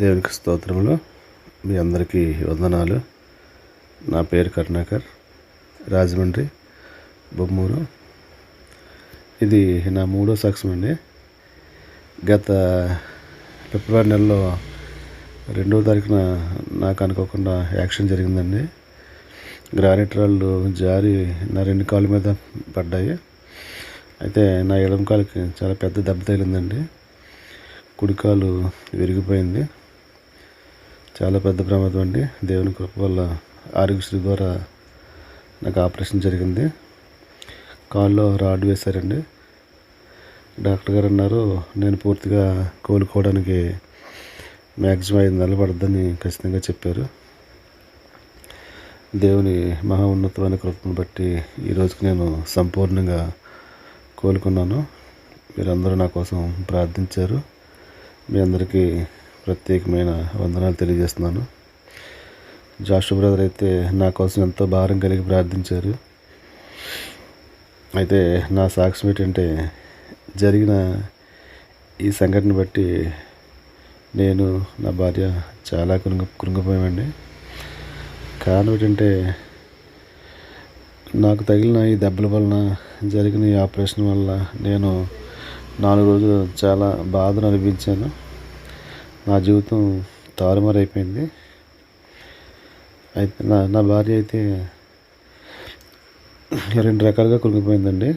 దేవునికి స్తోత్రములు. మీ అందరికీ వందనాలు. నా పేరు కరుణాకర్ రాజమండ్రి బొమ్మూరు. ఇది నా మూడో సాక్ష్యం అండి. గత ఫిబ్రవరి నెలలో రెండవ తారీఖున నాకు అనుకోకుండా యాక్షన్ జరిగిందండి. గ్రానైట్ రాళ్ళు జారి నా రెండు కాళ్ళ మీద పడ్డాయి. అయితే నా ఎడమ కాలుకి చాలా పెద్ద దెబ్బ తగిలిందండి. కుడికాలు విరిగిపోయింది. చాలా పెద్ద ప్రమాదం అండి. దేవుని కృప వల్ల ఆరోగ్యశ్రీ ద్వారా నాకు ఆపరేషన్ జరిగింది. కాల్లో రాడ్ వేశారండి. డాక్టర్ గారు అన్నారు నేను పూర్తిగా కోలుకోవడానికి మ్యాక్సిమం ఐదు నెలలు పడద్దని ఖచ్చితంగా చెప్పారు. దేవుని మహా ఉన్నతమైన కృపను బట్టి ఈ రోజుకి నేను సంపూర్ణంగా కోలుకున్నాను. మీరందరూ నా కోసం ప్రార్థించారు. మీ అందరికీ ప్రత్యేకమైన వందనాలు తెలియజేస్తున్నాను. జాషు బ్రదర్ అయితే నా కోసం ఎంతో భారం కలిగి ప్రార్థించారు. అయితే నా సాక్ష్యం ఏంటంటే జరిగిన ఈ సంఘటన బట్టి నేను నా భార్య చాలా కృంగ కృంగిపోయామండి. కారణం ఏంటంటే నాకు తగిలిన ఈ దెబ్బల వలన జరిగిన ఈ ఆపరేషన్ వల్ల నేను నాలుగు రోజులు చాలా బాధను అనిపించాను నా జీవితం తారుమారైపోయింది. అయితే నా నా భార్య అయితే రెండు రకాలుగా కృంగిపోయిందండి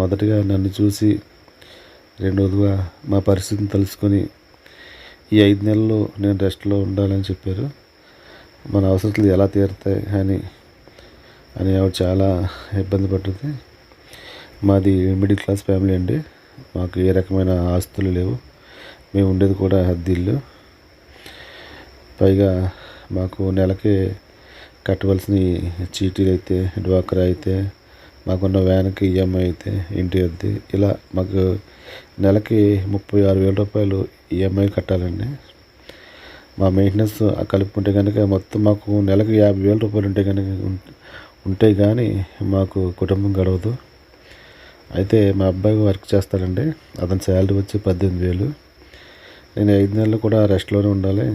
మొదటిగా నన్ను చూసి రెండవదిగా మా పరిస్థితిని తెలుసుకొని ఈ ఐదు నెలలు నేను రెస్ట్లో ఉండాలని చెప్పారు. మన అవసరాలు ఎలా తీరుతాయి అని అని ఆవిడ చాలా ఇబ్బంది పడుతుంది మాది మిడిల్ క్లాస్ ఫ్యామిలీ అండి. మాకు ఏ రకమైన ఆస్తులు లేవు. మేము ఉండేది కూడా అద్దిల్లు పైగా మాకు నెలకి కట్టవలసిన చీటీలు అయితే డ్వాక్రా అయితే మాకున్న వ్యాన్కి ఈఎంఐ అయితే ఇంటి అద్దె ఇలా మాకు నెలకి ముప్పై ఆరు వేల రూపాయలు ఈఎంఐ కట్టాలండి. మా మెయింటెనెన్స్ కలుపుకుంటే కనుక మొత్తం మాకు నెలకు యాభై వేల రూపాయలు ఉంటే కనుక ఉంటే కానీ మాకు కుటుంబం గడవదు. అయితే మా అబ్బాయి వర్క్ చేస్తాడండి. అతని శాలరీ వచ్చి పద్దెనిమిది వేలు. నేను ఐదు నెలలు కూడా రెస్ట్లోనే ఉండాలి.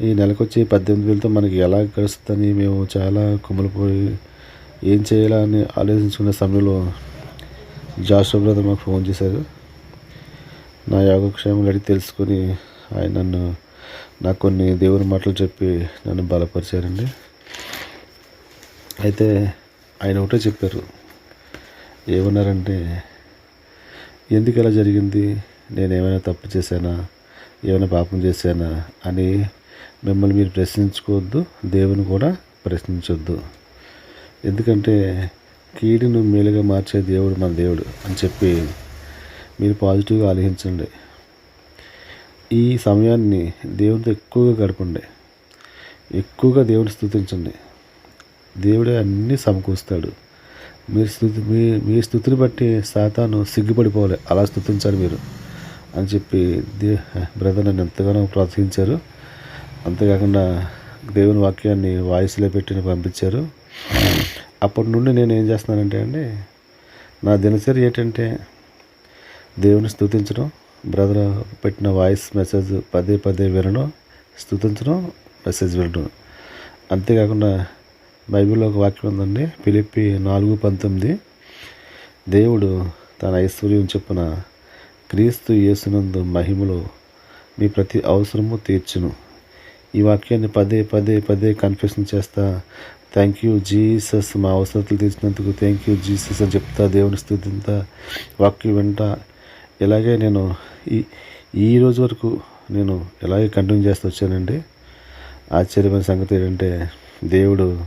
ఈ నెలకు వచ్చి పద్దెనిమిది వేలతో మనకి ఎలా గడుస్తుందని మేము చాలా కుమిలిపోయి ఏం చేయాలా అని ఆలోచించుకునే సమయంలో జాషో బ్రదర్ మాకు ఫోన్ చేశారు. నా యోగక్షేమాలు అడిగి తెలుసుకొని ఆయన నన్ను నాకు కొన్ని దేవుని మాటలు చెప్పి నన్ను బలపరిచారండి. అయితే ఆయన ఒకటే చెప్పారు ఏమన్నారంటే ఎందుకు ఇలా జరిగింది? నేను ఏమైనా తప్పు చేశానా? ఏమైనా పాపం చేశానా? అని మిమ్మల్ని మీరు ప్రశ్నించుకోవద్దు దేవుని కూడా ప్రశ్నించొద్దు. ఎందుకంటే కీడును మేలుగా మార్చే దేవుడు మన దేవుడు అని చెప్పి మీరు పాజిటివ్గా ఆలోచించండి. ఈ సమయాన్ని దేవునితో ఎక్కువగా గడపండి. ఎక్కువగా దేవుని స్థుతించండి దేవుడే అన్నీ సమకూరుస్తాడు. మీరు స్థుతి మీ మీ స్థుతిని బట్టి సాతాను సిగ్గుపడిపోవాలి. అలా స్థుతించాలి మీరు అని చెప్పి దే బ్రదర్ నన్ను ఎంతగానో ప్రోత్సహించారు. అంతేకాకుండా దేవుని వాక్యాన్ని వాయిస్లో పెట్టి పంపించారు. అప్పటి నుండి నేను ఏం చేస్తున్నానంటే అండి నా దినచర్య ఏంటంటే దేవుని స్థుతించడం బ్రదర్ పెట్టిన వాయిస్ మెసేజ్ పదే పదే వినడం స్థుతించడం మెసేజ్ వినడం. అంతేకాకుండా బైబిల్లో ఒక వాక్యం ఉందండి పిలిపి నాలుగు పంతొమ్మిది. దేవుడు తన ఐశ్వర్యం చెప్పిన క్రీస్తు యేసునందు మహిమలో మీ ప్రతి అవసరము తీర్చును. ఈ వాక్యాన్ని పదే పదే పదే కన్ఫ్యూషన్ చేస్తా. థ్యాంక్ యూ జీసస్ మా అవసరాలు తీర్చినందుకు థ్యాంక్ యూ జీసస్ అని చెప్తా దేవుని స్థుతింతా. వాక్యం వింటా. ఇలాగే నేను ఈ ఈ రోజు వరకు నేను ఇలాగే కంటిన్యూ చేస్తూ వచ్చానండి? ఆశ్చర్యమైన సంగతి ఏంటంటే దేవుడు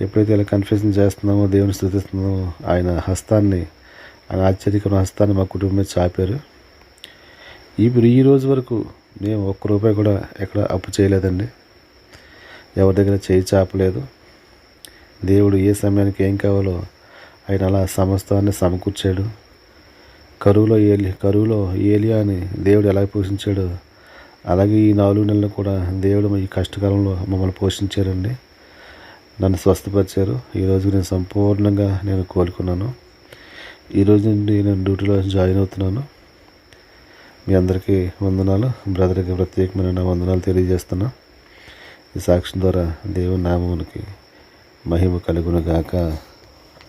ఎప్పుడైతే ఇలా కన్ఫ్యూషన్ చేస్తున్నామో దేవుని స్థుతిస్తున్నామో ఆయన హస్తాన్ని ఆయన ఆశ్చర్యకరమైన హస్తాన్ని మా కుటుంబం మీద చాపారు. ఇప్పుడు ఈ రోజు వరకు మేము ఒక్క రూపాయి కూడా ఎక్కడ అప్పు చేయలేదండి. ఎవరి దగ్గర చేయి చాపలేదు. దేవుడు ఏ సమయానికి ఏం కావాలో ఆయన అలా సమస్తాన్ని సమకూర్చాడు. కరువులో ఏలి కరువులో ఏలియాని దేవుడు ఎలా పోషించాడో అలాగే ఈ నాలుగు నెలలు కూడా దేవుడు ఈ కష్టకాలంలో మమ్మల్ని పోషించారండి. నన్ను స్వస్థపరిచారు. ఈరోజు నేను సంపూర్ణంగా నేను కోలుకున్నాను. ఈరోజు నుండి నేను డ్యూటీలో జాయిన్ అవుతున్నాను. మీ అందరికీ వందనాలు. బ్రదర్కి ప్రత్యేకమైన వందనాలు తెలియజేస్తున్నా. ఈ సాక్ష్యం ద్వారా దేవుని నామమునికి మహిమ కలుగును గాక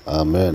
ఆమె